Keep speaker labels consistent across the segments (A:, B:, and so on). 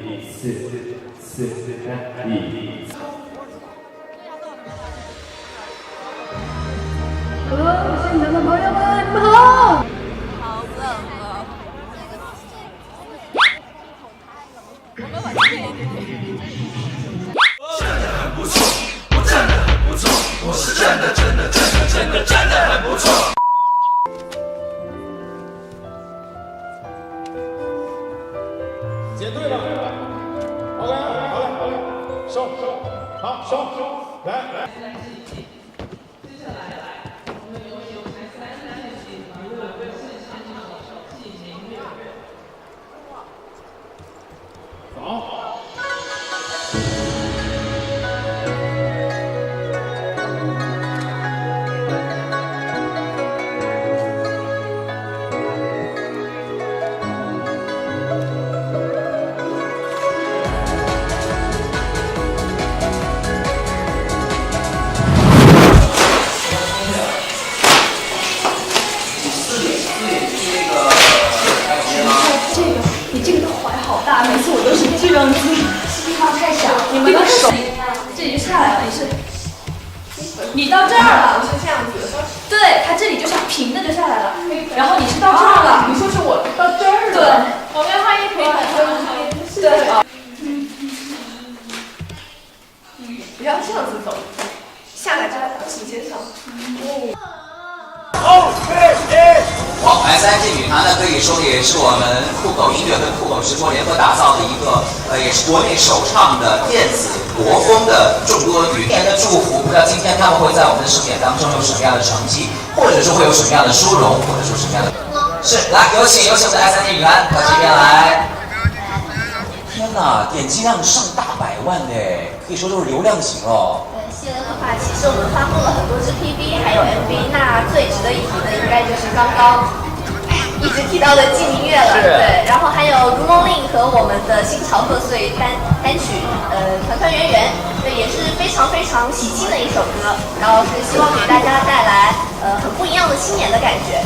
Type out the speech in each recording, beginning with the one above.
A: 2 어, 무슨 너는 뭐야, 뭐!
B: 黄牌三季女团呢，可以说也是我们酷狗音乐跟酷狗直播联合打造的一个，呃，也是国内首唱的电子国风的众多女。年的祝福，不知道今天他们会在我们的盛典当中有什么样的成绩，或者是会有什么样的殊荣，或者说什么样的？是，来有请有请我们的 S 三 G 女团到这边来。天哪，点击量上大百万呢，可以说都是流量型哦。
C: 系列的话，其实我们发布了很多支 PV，还有 MV。那最值得一提刚刚一直提到的《静音乐》了。对，然后还有《如梦令》和我们的新潮贺岁单单曲，呃，团团圆圆，对，也是非常非常喜庆的一首歌。然后是希望给大家带来呃很不一样的新年的感觉。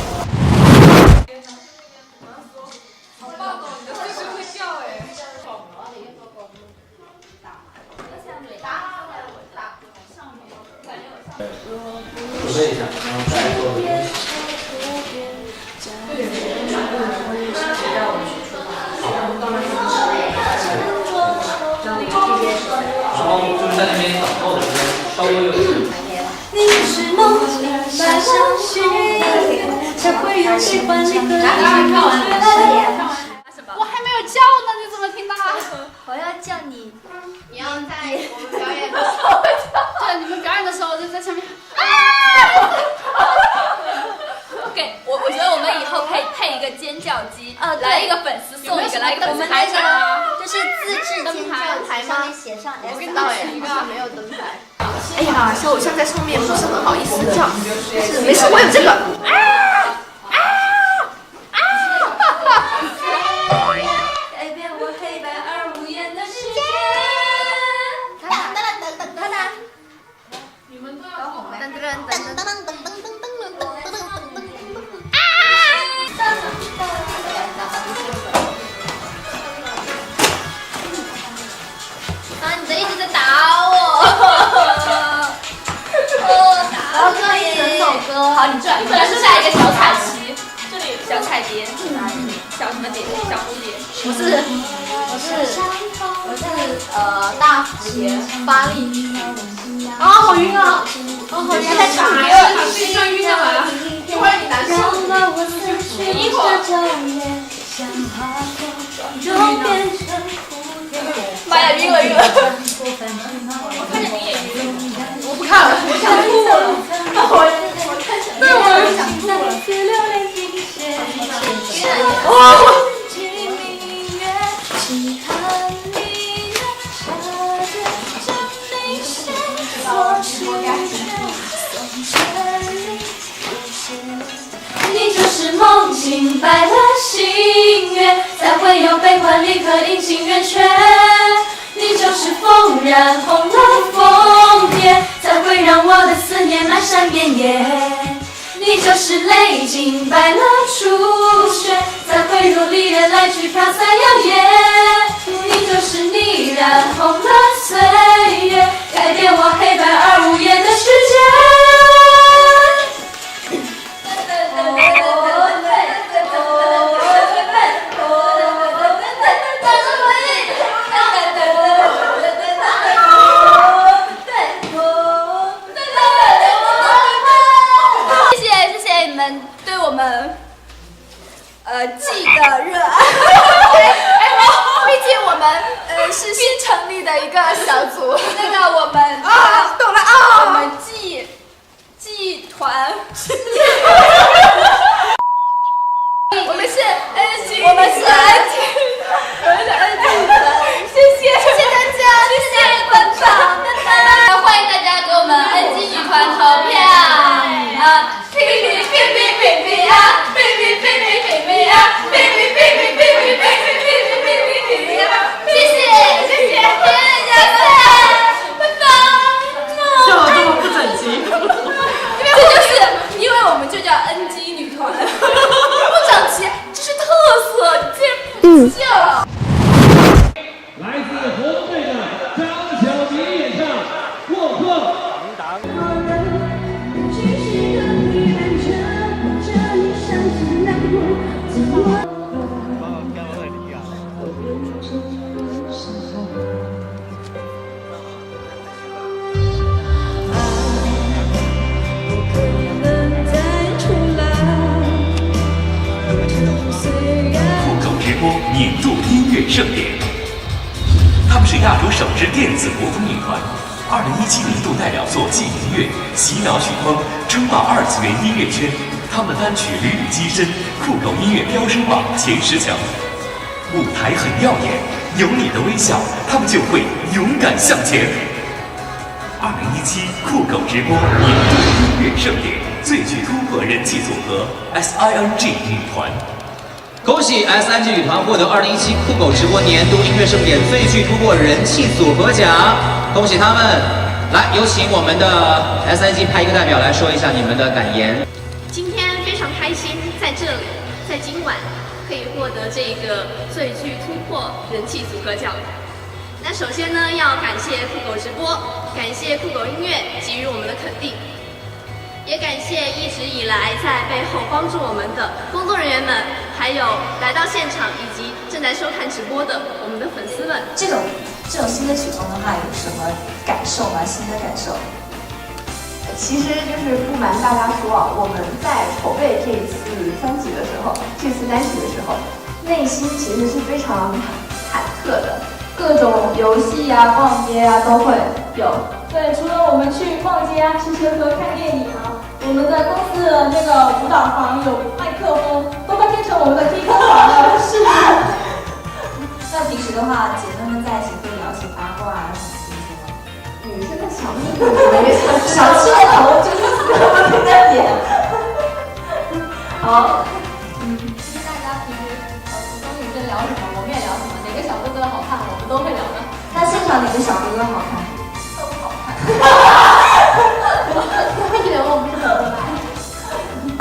D: 准备一下，然后再做然后就是在那边等候的时候，稍微有点。
E: 你是梦里白了心，才会有喜欢你的感觉。
F: 我还没有叫呢，你怎么听到？
E: 我要叫你，
F: 你要在我们表演的时候，对，你们表演的时候就在下面。
G: 给我，我觉得我们以后可以配一个尖叫机，
E: 呃
G: 来一个粉丝送一个，来一个
E: 我们
G: 粉丝台
E: 那
G: 上。
E: 个就是自制尖叫台上面写上 S
A: 知道哎，没有灯牌。哎呀，小偶像在上面不是很好意思叫，是没事，我有这个。
E: 改
G: 好，你转，你转是下一个小彩旗，这里小彩蝶，小什么蝶？小蝴蝶。
E: 我是我是我是呃大蝴蝶发力。啊，好晕啊！啊，好晕！太傻了，
F: 你是晕干嘛？
A: 一会儿你难受。
E: 一会儿。
G: 妈呀，晕了晕了！
E: 我
G: 看见你也
E: 你就是梦境白了心月，才会有悲欢离合阴晴圆缺。你就是风染红了枫叶，才会让我的思念漫山遍野。你就是泪浸白飘散摇曳。你就是你染红了岁
H: 团，
G: 我们是 N G，
H: 我们是 N G，
G: 我们是 N G 团，谢谢谢谢大家，
H: 谢谢团长，欢迎大家给我们 N G 女团投票啊！哔哔哔哔哔哔啊！
I: 乐盛典，他们是亚洲首支电子国风女团，二零一七年度代表作《纪灵月》，洗脑曲风，称霸二次元音乐圈。他们单曲屡屡跻身酷狗音乐飙升榜前十强。舞台很耀眼，有你的微笑，他们就会勇敢向前。二零一七酷狗直播年度音乐盛典最具突破人气组合 S I N G 女团。
B: 恭喜 S N G 女团获得二零一七酷狗直播年度音乐盛典最具突破人气组合奖，恭喜他们！来，有请我们的 S N G 派一个代表来说一下你们的感言。
G: 今天非常开心，在这里，在今晚可以获得这个最具突破人气组合奖。那首先呢，要感谢酷狗直播，感谢酷狗音乐给予我们的肯定，也感谢一直以来在背后帮助我们的工作人员们，还有来到现场以及正在收看直播的我们的粉丝们。
J: 这种这种新的曲风的话，有什么感受吗？新的感受？
A: 其实就是不瞒大家说啊，我们在筹备这一次专辑的时候，这次单曲的时候，内心其实是非常忐忑的，各种游戏呀、逛街呀都会有。
E: 对，除了我们去逛街啊、吃吃喝、看电影啊，我们的公司的那个舞蹈房有麦克风，都快变成我们的 K 歌房了，是不是？
J: 那平时的话，姐妹们在一起会聊起八卦啊什么这些吗？
A: 你是在想 那个小气的头就是我们在点。好，
E: 嗯，其实大家平时呃女生聊什么，我们也聊什么，哪个小哥哥好看，我们都会聊的。
J: 那现场哪个小哥哥好看？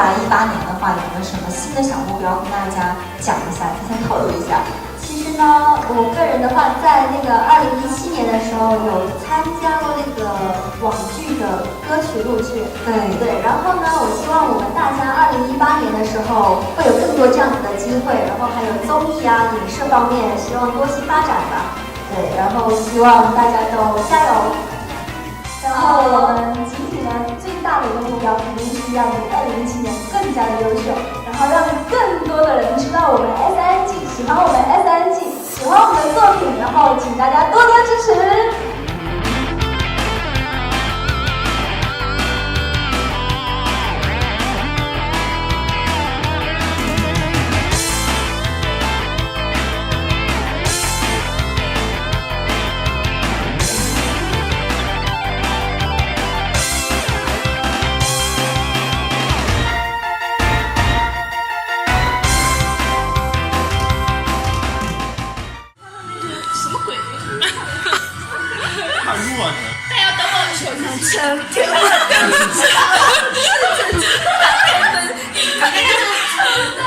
J: 打一八年的话，有没有什么新的小目标跟大家讲一下，提前透露一下？
K: 其实呢，我个人的话，在那个二零一七年的时候有参加过那个网剧的歌曲录制，
J: 对
K: 对。然后呢，我希望我们大家二零一八年的时候会有更多这样子的机会，然后还有综艺啊、影视方面，希望多些发展吧。对，然后希望大家都加油。然后我们集体呢，最大的一个目标肯定是要比二零一七年更加的优秀，然后让更多的人知道我们 S N G，喜欢我们 S N G，喜欢我们的作品，然后请大家多多支持。
F: 哈哈哈！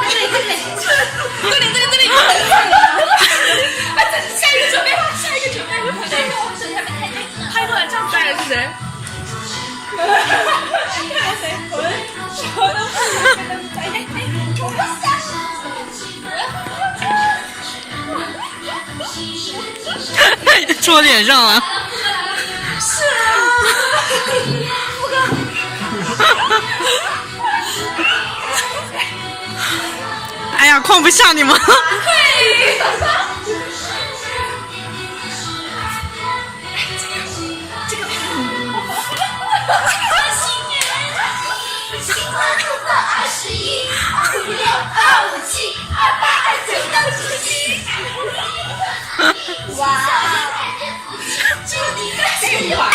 L: 这里这里这
M: 里这里这
L: 里这里这里，哈哈哈哈哈！下一个
M: 准备，下一个
D: 准备，我准备，我准备来照。是谁？哈哈哈哈哈！谁？我们小的。戳脸上了。框不下你们你
G: 新年快乐